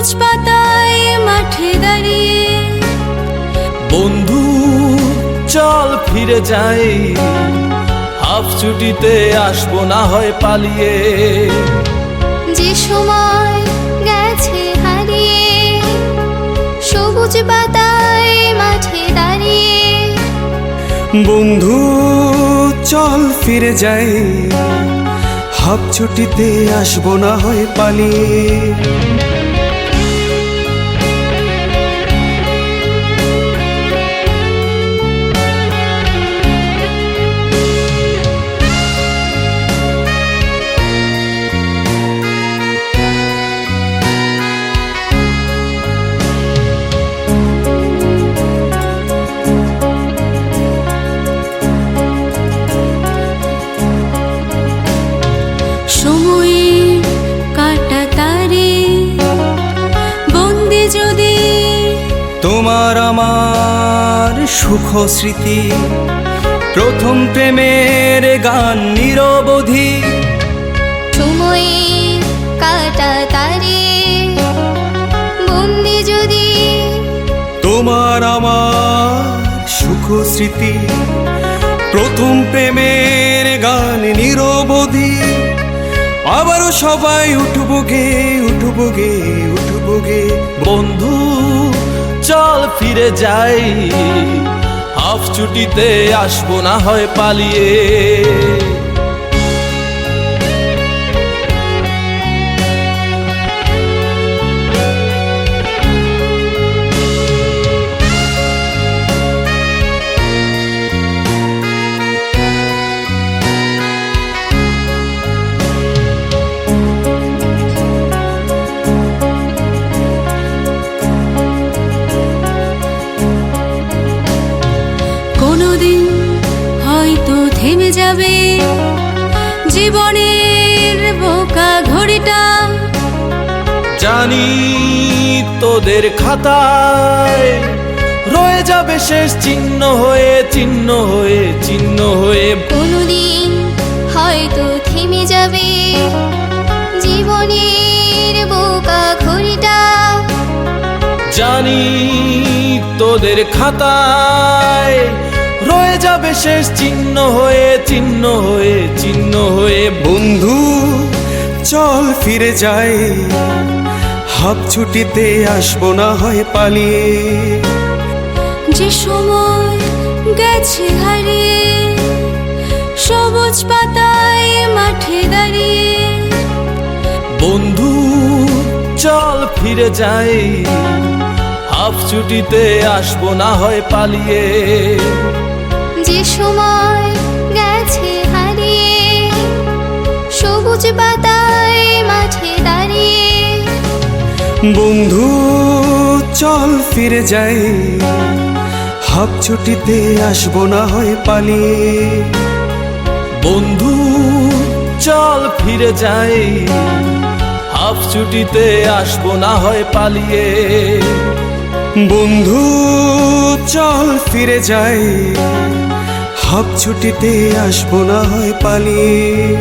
হারিয়ে সবুজ পাতায় মাঠে দাঁড়িয়ে। বন্ধু চল ফিরে যাই। হাফ ছুটিতে আসব না হয় পালিয়ে। যে সময় গেছে হারিয়ে সবুজ পাতায় মাঠে দাঁড়িয়ে। বন্ধু চল ফিরে যাই। হাফ ছুটিতে আসব না হয় পালিয়ে। তোমার আমার সুখ স্মৃতি। প্রথম প্রেমের গান নিরবধি। সময়ের কাটা তারে বন্দি যদি তোমার আমার সুখ স্মৃতি। প্রথম প্রেমের গান নিরবধি। আবারও সবাই উঠবো গে উঠবো গে উঠবো গে। বন্ধু চল ফিরে যাই। হাফ ছুটিতে আসব না হয় পালিয়ে। যাবে। জীবনের বোকা ঘড়িটা। জানি তোদের খাতায় রয়ে যাবে শেষ চিহ্ন হয়ে চিহ্ন হয়ে চিহ্ন হয়ে। কোনোদিন হয়তো থেমে যাবে। জীবনের বোকা ঘড়িটা। জানি তোদের খাতায় রয়ে যাবে শেষ চিহ্ন হয়ে চিহ্ন হয়ে চিহ্ন হয়ে। বন্ধু চল ফিরে যাই। হাফ ছুটিতে আসব না হয় পালিয়ে। যে সময় গেছে হারিয়ে সবুজ পাতায় মাঠে দাঁড়িয়ে। বন্ধু চল ফিরে যাই। হাফ ছুটিতে আসব না হয় পালিয়ে। বন্ধু, চল ফিরে যাই। হাফ ছুটিতে আসব না হয় পালিয়ে বন্ধু, চল ফিরে যাই। হাফ ছুটিতে আসব না হয় পালিয়ে। বন্ধু, চল ফিরে যাই। হাফ ছুটিতে আসব না হয় পালিয়ে।